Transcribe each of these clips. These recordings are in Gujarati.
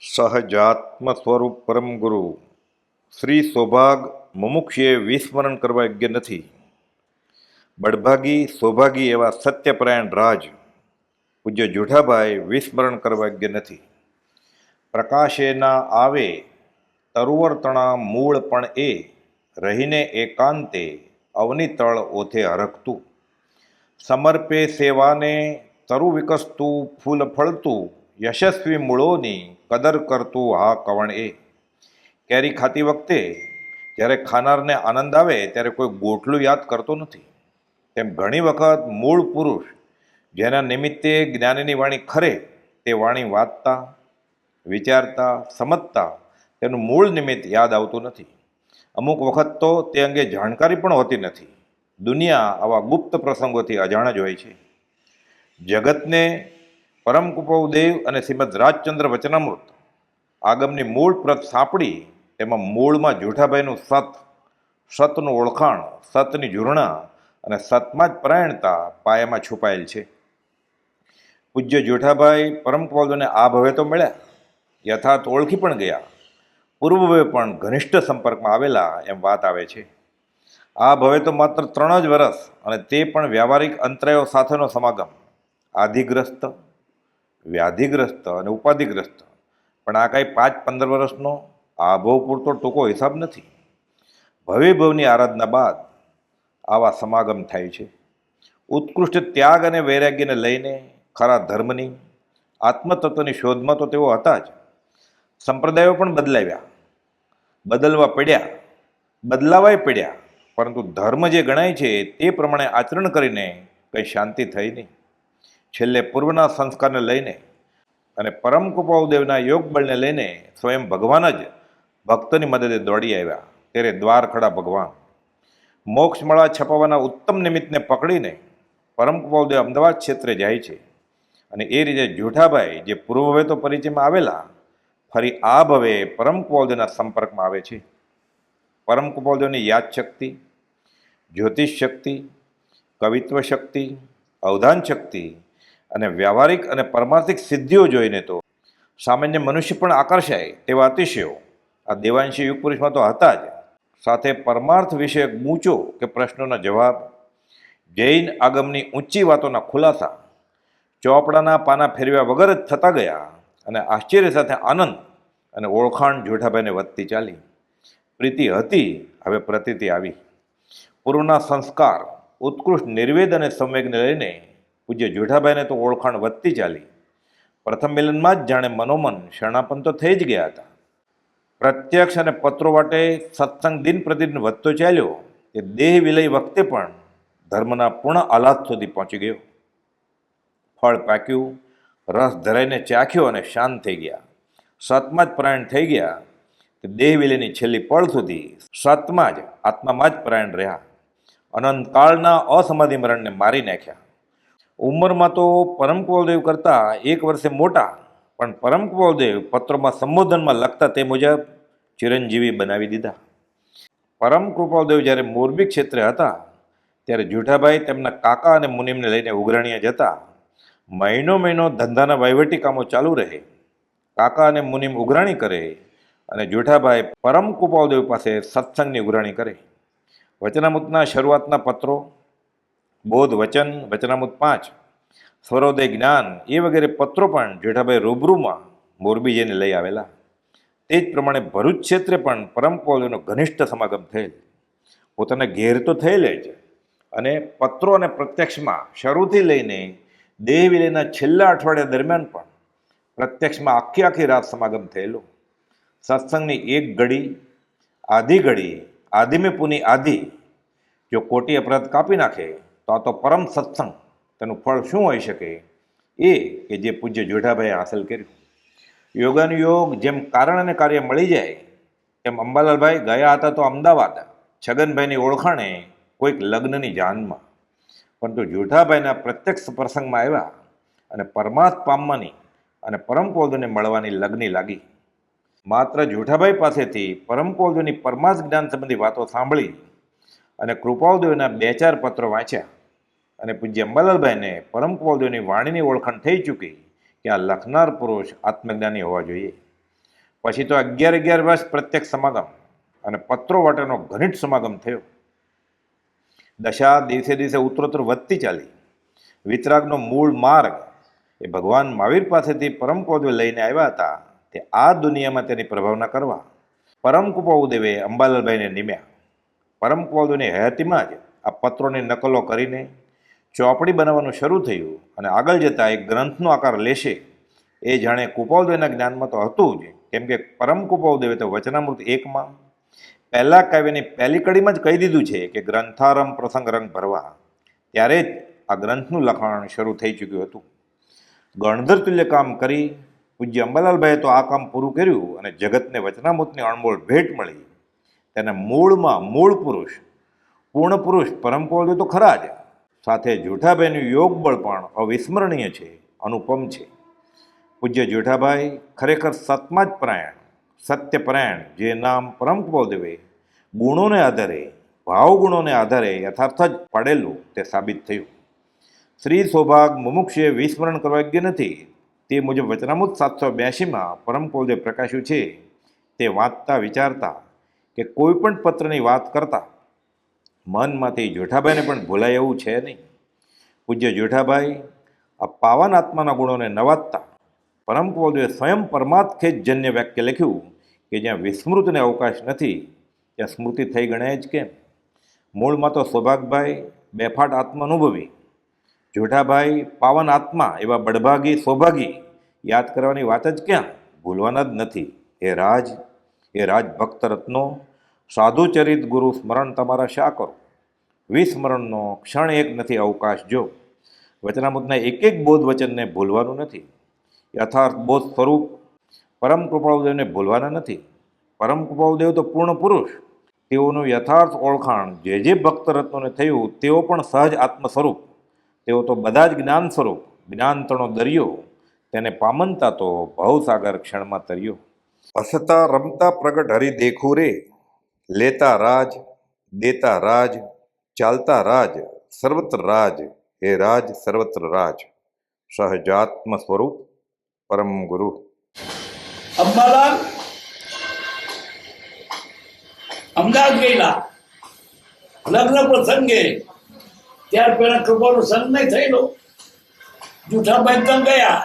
સહજાત્મ સ્વરૂપ પરમ ગુરુ. શ્રી સૌભાગ મુમુક્ષીએ વિસ્મરણ કરવા યોગ્ય નથી. બળભાગી સૌભાગી એવા સત્યપરાયણ રાજ પૂજ્ય જુઠાભાઈ વિસ્મરણ કરવા યોગ્ય નથી. પ્રકાશે ના આવે, તરુવર્તણા મૂળ પણ એ, રહીને એકાંતે અવનીતળ ઓથે હરખતું. સમર્પે સેવાને તરુ વિકસતું ફૂલ ફળતું, યશસ્વી મૂળોની કદર કરતું હા કવણ એ? કેરી ખાતી વખતે જ્યારે ખાનારને આનંદ આવે, ત્યારે કોઈ ગોઠલું યાદ કરતો નથી. તેમ ઘણી વખત મૂળ પુરુષ જેના નિમિત્તે જ્ઞાનીની વાણી ખરે, તે વાણી વાંચતા, વિચારતા, સમજતા તેનું મૂળ નિમિત્ત યાદ આવતું નથી. અમુક વખત તો તે અંગે જાણકારી પણ હોતી નથી. દુનિયા આવા ગુપ્ત પ્રસંગોથી અજાણ જ હોય છે. જગતને પરમ કુપવદેવ અને શ્રીમદ રાજચંદ્ર વચનામૃત. આગમની મૂળ પ્રત સાંપડી, તેમાં મૂળમાં જૂઠાભાઈનું સત, સતનું ઓળખાણ, સતની ઝૂરણા અને સતમાં જ પરાયણતા પાયામાં છુપાયેલ છે. પૂજ્ય જેઠાભાઈ પરમ કુપવદેવને આ ભવે તો મળ્યા, યથાર્થ ઓળખી પણ ગયા. પૂર્વભવે પણ ઘનિષ્ઠ સંપર્કમાં આવેલા એમ વાત આવે છે. આ ભવે તો માત્ર ત્રણ જ વર્ષ અને તે પણ વ્યવહારિક અંતરાયો સાથેનો સમાગમ. આધિગ્રસ્ત વ્યાધિગ્રસ્ત અને ઉપાધિગ્રસ્ત. પણ આ કાંઈ પાંચ પંદર વર્ષનો આ ભવ પૂરતો ટૂંકો હિસાબ નથી. ભવિભવની આરાધના બાદ આવા સમાગમ થાય છે. ઉત્કૃષ્ટ ત્યાગ અને વૈરાગ્યને લઈને ખરા ધર્મની, આત્મતત્વની શોધમાં તો તેઓ હતા જ. સંપ્રદાયો પણ બદલાવ્યા. બદલવા પડ્યા. બદલાવાય પડ્યા. પરંતુ ધર્મ જે ગણાય છે તે પ્રમાણે આચરણ કરીને કંઈ શાંતિ થઈ નહીં. છેલ્લે પૂર્વના સંસ્કારને લઈને અને પરમ કૃપાઉદેવના યોગ બળને લઈને સ્વયં ભગવાન જ ભક્તની મદદે દોડી આવ્યા. ત્યારે દ્વારખડા ભગવાન મોક્ષમળા છપાવવાના ઉત્તમ નિમિત્તને પકડીને પરમ કૃપાઉદેવ અમદાવાદ ક્ષેત્રે જાય છે. અને એ રીતે જૂઠાભાઈ જે પૂર્વભવે તો પરિચયમાં આવેલા, ફરી આ ભવે પરમ કુપાલદેવના સંપર્કમાં આવે છે. પરમ કુપાલદેવની યાદ શક્તિ જ્યોતિષ શક્તિ, કવિત્વ શક્તિ, અવધાન શક્તિ અને વ્યવહારિક અને પરમાર્થિક સિદ્ધિઓ જોઈને તો સામાન્ય મનુષ્ય પણ આકર્ષાય તેવા અતિશયો. આ દેવાંશી યુગ પુરુષમાં તો હતા જ. સાથે પરમાર્થ વિષયક મૂંચો કે પ્રશ્નોના જવાબ, જૈન આગમની ઊંચી વાતોના ખુલાસા, ચોપડાના પાના ફેરવ્યા વગર જ થતા ગયા અને આશ્ચર્ય સાથે આનંદ અને ઓળખાણ જોઠાભાઈને વધતી ચાલી. પ્રીતિ હતી, હવે પ્રતીતિ આવી. પૂર્વના સંસ્કાર, ઉત્કૃષ્ટ નિર્વેદ અને સંવેગને લઈને પૂજ્ય જોઠાભાઈને તો ઓળખાણ વધતી ચાલી. પ્રથમ મિલનમાં જ જાણે મનોમન શરણાપન તો થઈ જ ગયા હતા. પ્રત્યક્ષ અને પત્રો માટે સત્સંગ દિન પ્રતિદિન વધતો ચાલ્યો કે દેહ વિલય વખતે પણ ધર્મના પૂર્ણ આહલાદ સુધી પહોંચી ગયો. ફળ પાક્યું, રસ ધરાઈને ચાખ્યો અને શાંત થઈ ગયા. સતમાં જ પરાયણ થઈ ગયા તે દેહ વિલયની છેલ્લી પળ સુધી સતમાં જ આત્મામાં જ પરાયણ રહ્યા. અનંતકાળના અસમાધિ મરણને મારી નાખ્યા. ઉંમરમાં તો પરમ કુવલદેવ કરતાં એક વર્ષે મોટા, પણ પરમ કુવલદેવ પત્રોમાં સંબોધનમાં લખતા તે મુજબ ચિરંજીવી બનાવી દીધા. પરમ કૃપાલદેવ જ્યારે મોરબી ક્ષેત્રે હતા, ત્યારે જુઠાભાઈ તેમના કાકા અને મુનિમને લઈને ઉઘરણીએ જતા. મહિનો મહિનો ધંધાના વહીવટી કામો ચાલુ રહે. કાકા અને મુનિમ ઉઘરાણી કરે અને જુઠાભાઈ પરમ કૃપાલદેવ પાસે સત્સંગની ઉઘરાણી કરે. વચનામૃતના શરૂઆતના પત્રો બોધ વચન, વચનામૃત પાંચ, સ્વરોદય જ્ઞાન, એ વગેરે પત્રો પણ જેઠાભાઈ રૂબરૂમાં મોરબી જઈને લઈ આવેલા. તે જ પ્રમાણે ભરૂચ ક્ષેત્રે પણ પરમ કૌલનો ઘનિષ્ઠ સમાગમ થયેલ. પોતાના ઘેર તો થયેલ જ. અને પત્રો અને પ્રત્યક્ષમાં શરૂથી લઈને દેહ વિલયના છેલ્લા અઠવાડિયા દરમિયાન પણ પ્રત્યક્ષમાં આખી આખી રાત સમાગમ થયેલો. સત્સંગની એક ઘડી આધી ઘડી આધિમે પુની આધી, જો કોટી અપરાધ કાપી નાખે તો આ તો પરમ સત્સંગ. તેનું ફળ શું હોઈ શકે? એ કે જે પૂજ્ય જોઠાભાઈએ હાંસલ કર્યું. યોગાનુયોગ જેમ કારણ અને કાર્ય મળી જાય તેમ અંબાલાલભાઈ ગયા હતા તો અમદાવાદ, છગનભાઈની ઓળખાણે કોઈક લગ્નની જાનમાં. પરંતુ જોઠાભાઈના પ્રત્યક્ષ પ્રસંગમાં આવ્યા અને પરમાર્થ પામવાની અને પરમ કોદોને મળવાની લગ્ની લાગી. માત્ર જોઠાભાઈ પાસેથી પરમ કોદોની પરમાર્થ જ્ઞાન સંબંધી વાતો સાંભળી અને કૃપાઉદેવના બે ચાર પત્રો વાંચ્યા. અને પૂજ્ય અંબાલાલભાઈને પરમ કુવલદેવની વાણીની ઓળખાણ થઈ ચૂકી કે આ લખનાર પુરુષ આત્મજ્ઞાની હોવા જોઈએ. પછી તો અગિયાર અગિયાર વર્ષ પ્રત્યક્ષ સમાગમ અને પત્રો વાટેનો ઘનિટ સમાગમ થયો. દશા દિવસે દિવસે ઉત્તરોત્તર વધતી ચાલી. વિતરાગનો મૂળ માર્ગ એ ભગવાન મહાવીર પાસેથી પરમ પદવે લઈને આવ્યા હતા. તે આ દુનિયામાં તેની પ્રભાવના કરવા. પરમ કુપાઉદેવે અંબાલાલભાઈને નિમ્યા. પરમ કુપાઉદેવની હયાતીમાં જ આ પત્રોની નકલો કરીને ચોપડી બનાવવાનું શરૂ થયું અને આગળ જતાં એક ગ્રંથનો આકાર લેશે. એ જાણે કુપાવદેવના જ્ઞાનમાં તો હતું જ. કેમ કે પરમ કુપાવદેવે તો વચનામૃત એકમાં. પહેલા કાવ્યની પહેલી કડીમાં જ કહી દીધું છે કે ગ્રંથારંભ પ્રસંગ રંગ ભરવા. ત્યારે જ આ ગ્રંથનું લખાણ શરૂ થઈ ચૂક્યું હતું. ગણધર તુલ્ય કામ કરી. પૂજ્ય અંબાલાલભાઈએ તો આ કામ પૂરું કર્યું અને જગતને વચનામૃતની અણમોલ ભેટ મળી. તેના મૂળમાં મૂળ પુરુષ, પૂર્ણ પુરુષ, પરમ કુપાવદેવ તો ખરા જ. સાથે જુઠાભાઈનું યોગ બળ પણ અવિસ્મરણીય છે, અનુપમ છે. પૂજ્ય જુઠાભાઈ ખરેખર સત્મા જ પરાયણ સત્યપરાયણ જે નામ પરમ કુપાદેવે ગુણોને આધારે, ભાવગુણોને આધારે યથાર્થ જ પાડેલું તે સાબિત થયું. શ્રી સૌભાગ મુમુક્ષે વિસ્મરણ કરવા યોગ્ય નથી. તે મુજબ વચનામૃત સાતસો બ્યાસીમાં પરમ કુલદેવ પ્રકાશ્યું છે. તે વાંચતા વિચારતા કે કોઈ પણ પત્રની વાત કરતા મનમાંથી જેઠાભાઈને પણ ભૂલાય એવું છે નહીં. પૂજ્ય જેઠાભાઈ આ પાવન આત્માના ગુણોને નવાજતા પરમ કુલદેવે સ્વયં જન્ય વાક્ય લખ્યું કે જ્યાં વિસ્મૃતને અવકાશ નથી, ત્યાં સ્મૃતિ થઈ ગણાય જ કેમ? મૂળમાં તો સૌભાગભાઈ બેફાટ આત્મા અનુભવી. જોઠાભાઈ પાવન આત્મા એવા બડભાગી સૌભાગી યાદ કરવાની વાત જ ક્યાં? ભૂલવાના જ નથી. એ રાજ એ રાજ ભક્ત રત્નો સાધુચરિત ગુરુ સ્મરણ તમારા શા કરો? વિસ્મરણનો ક્ષણ એક નથી, અવકાશ જો. વચનામૃતના એક એક બોધ વચનને ભૂલવાનું નથી. યથાર્થ બોધ સ્વરૂપ પરમ કૃપાળુદેવને ભૂલવાના નથી. પરમ કૃપાળુદેવ તો પૂર્ણ પુરુષ. તેઓનું યથાર્થ ઓળખાણ જે જે ભક્ત રત્નોને થયું, તેઓ પણ સહજ આત્મ સ્વરૂપ તેઓ તો બધા જ જ્ઞાન સ્વરૂપ. જ્ઞાનતણો દરિયો. તેને પામનતા તો ભવસાગર ક્ષણમાં તર્યો. હસતા રમતા પ્રગટ હરિ દેખું રે લેતા રાજ દેતા રાજ ચાલતા રાજ સર્વત્ર રાજ હે રાજ સર્વત્ર રાજ સહજાત્મ સ્વરૂપ પરમ ગુરુ અંબાલાલ અમદાવાદ ગયેલા લગ્ન પ્રસંગે ત્યાર પહેલા કૃપાનો સંગ નહીં થયેલો જુઠાભાઈ તો ગયા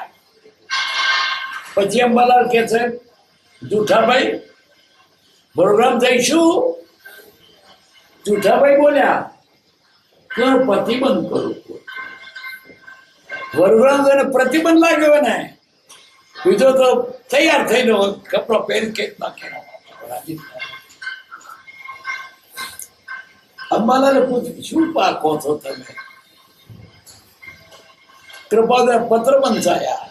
પછી અંબાલાલ કે છે જુઠાભાઈ પ્રોગ્રામ જઈશું જુઠાભાઈ બોલ્યા કે પ્રતિબંધ કરું. વરગ્રામ એને પ્રતિબંધ લાગ્યો ને બીજો તો તૈયાર થઈને કપડો પહેરી કે નાખેલો અંબાલાલે પૂછ્યું, શું પાકો છો તમે? કૃપાદે પત્ર બંધાયા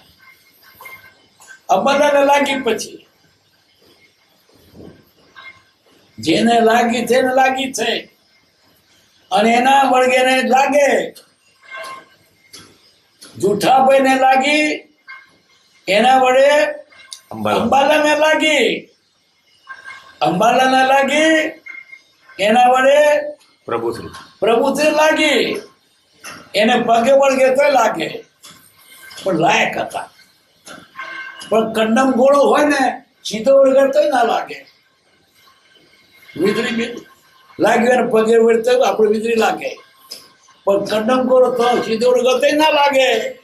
અંબાલાલે લાગી પછી જેને લાગી છે ને લાગી છે. અને એના વળગેને લાગે. જૂઠાભાઈને લાગી એના વડે અંબાલાને લાગી. અંબાલાને લાગી એના વડે પ્રભુ પ્રભુથી લાગી. એને પગે વળગે તો લાગે. પણ લાયક હતા. પણ કંડમ ગોળો હોય ને સીધો વળગે તો ના લાગે. વીજળી લાગ્યું અને પગે વળતો આપણે વીજળી લાગે. પણ કંડમ કરો તો સીધો ગતે ના લાગે.